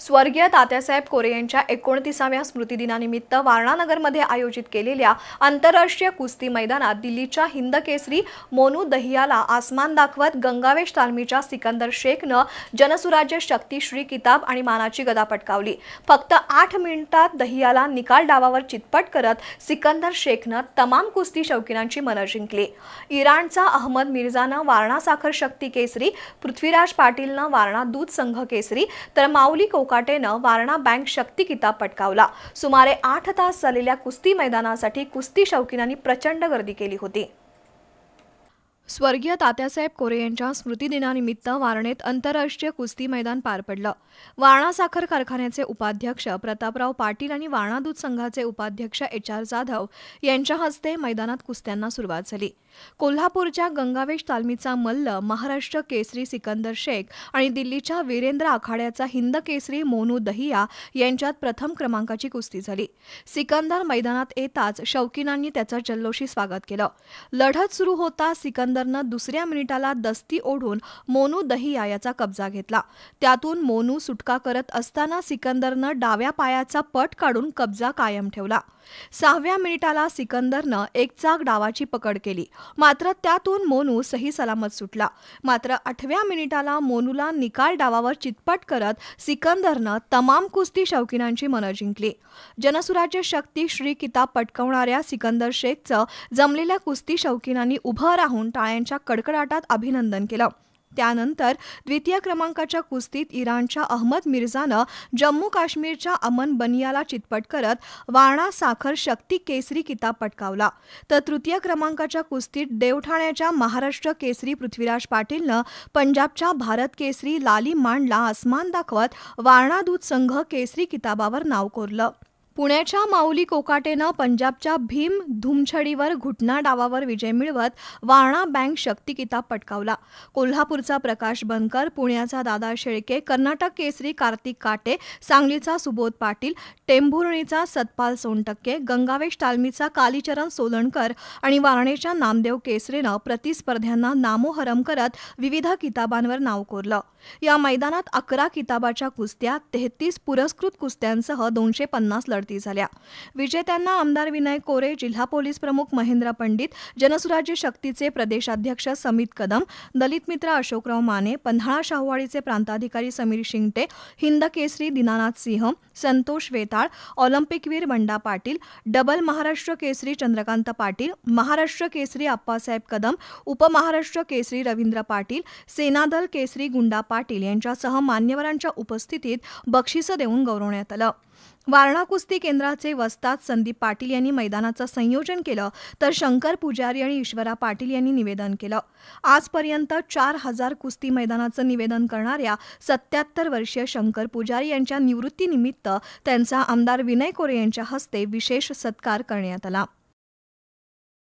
स्वर्गीय तात्यासाहेब कोरे यांच्या एकोणतीसाव्या स्मृतिदिनानिमित्त वारणानगरमध्ये आयोजित केलेल्या आंतरराष्ट्रीय कुस्ती मैदानात दिल्लीच्या हिंद केसरी मोनू दहियाला आसमान दाखवत गंगावेश तालमीच्या सिकंदर शेखनं जनसुराज्य शक्ती श्री किताब आणि मानाची गदा पटकावली. फक्त आठ मिनिटात दहियाला निकाल डावावर चितपट करत सिकंदर शेखनं तमाम कुस्ती शौकीनांची मनं जिंकली. इराणचा अहमद मिर्झानं वारणा साखर शक्ती केसरी पृथ्वीराज पाटीलनं वारणा दूध संघ केसरी तर माऊली कोकाटेनं वारणा बँक शक्ती किताब पटकावला. सुमारे आठ तास झालेल्या कुस्ती मैदानासाठी कुस्ती शौकीनांनी प्रचंड गर्दी केली होती. स्वर्गीय तात्यासाहेब कोरे यांच्या स्मृतिदिनानिमित्त वारणेत आंतरराष्ट्रीय कुस्ती मैदान पार पडलं. वारणा साखर कारखान्याचे उपाध्यक्ष प्रतापराव पाटील आणि वारणा दूध संघाचे उपाध्यक्ष एच आर जाधव यांच्या हस्ते मैदानात कुस्त्यांना सुरुवात झाली. कोल्हापूरच्या गंगावेश तालमीचा मल्ल महाराष्ट्र केसरी सिकंदर शेख आणि दिल्लीच्या वीरेंद्र आखाड्याचा हिंद केसरी मोनू दहिया यांच्यात प्रथम क्रमांकाची कुस्ती झाली. सिकंदर मैदानात येताच शौकीनांनी त्याचं जल्लोषी स्वागत केलं. लढत सुरू होता सिकंदर सिकंदरनं दुसऱ्या मिनिटाला दस्ती ओढून मोनू दहिया याचा कब्जा घेतला. त्यातून मोनू सुटका करत असताना सिकंदरनं डाव्या पायाचा पट काढून कब्जा कायम ठेवला. सहाव्या मिनिटाला सिकंदरनं एक चाक डावाची पकड केली. मात्र त्यातून मोनू सही सलामत सुटला. मात्र आठव्या मिनिटाला मोनूला निकाल डावावर चितपट करत सिकंदरनं तमाम कुस्ती शौकीनांची मनं जिंकली. जनसुराज्य शक्ती श्री किताब पटकवणाऱ्या सिकंदर शेखचं जमलेल्या कुस्ती शौकीनांनी उभं राहून टाळ्यांच्या कडकडाटात अभिनंदन केलं. त्यानंतर द्वितीय क्रमांकाच्या कुस्तीत इराणच्या अहमद मिर्झानं जम्मू काश्मीरच्या अमन बनियाला चितपट करत वाणा साखर शक्ती केसरी किताब पटकावला. तर तृतीय क्रमांकाच्या कुस्तीत देवठाण्याच्या महाराष्ट्र केसरी पृथ्वीराज पाटीलनं पंजाबच्या भारत केसरी लाली मांडला आसमान दाखवत वारणा दूध संघ केसरी किताबावर नाव कोरलं. पुण्याच्या माऊली कोकाटेनं पंजाबच्या भीम धुमछडीवर घुटना डावावर विजय मिळवत वारणा बँक शक्ती किताब पटकावला. कोल्हापूरचा प्रकाश बनकर पुण्याचा दादा शेळके कर्नाटक केसरी कार्तिक काटे सांगलीचा सुबोध पाटील टेंभुर्णीचा सतपाल सोनटक्के गंगावेश तालमीचा कालीचरण सोलणकर आणि वारणेच्या नामदेव केसरीनं प्रतिस्पर्ध्यांना नामोहरम करत विविध किताबांवर नाव कोरलं. या मैदानात अकरा किताबाच्या कुस्त्या तेहतीस पुरस्कृत कुस्त्यांसह दोनशे पन्नास लढती झाल्या. विजेत्यांना आमदार विनय कोरे जिल्हा पोलीस प्रमुख महेंद्र पंडित जनसुराज्य शक्तीचे प्रदेशाध्यक्ष समित कदम दलित मित्र अशोकराव माने पन्हाळा शाहवाडीचे प्रांताधिकारी समीर शिंगटे हिंद केसरी दिनानाथ सिंह संतोष वेताळ ऑलिम्पिकवीर बंडा पाटील डबल महाराष्ट्र केसरी चंद्रकांत पाटील महाराष्ट्र केसरी आप्पासाहेब कदम उपमहाराष्ट्र केसरी रवींद्र पाटील सेनादल केसरी गुंडा पाटील यांच्यासह मान्यवरांच्या उपस्थितीत बक्षिसं देऊन गौरवण्यात आलं. वारणा कुस्ती केंद्राचे वस्ताद संदीप पाटील यांनी मैदानाचं संयोजन केलं तर शंकर पुजारी आणि ईश्वरा पाटील यांनी निवेदन केलं. आजपर्यंत चार हजार कुस्ती मैदानाचं निवेदन करणाऱ्या सत्याहत्तर वर्षीय शंकर पुजारी यांच्या निवृत्तीनिमित्त त्यांचा आमदार विनय कोरे यांच्या हस्ते विशेष सत्कार करण्यात आला.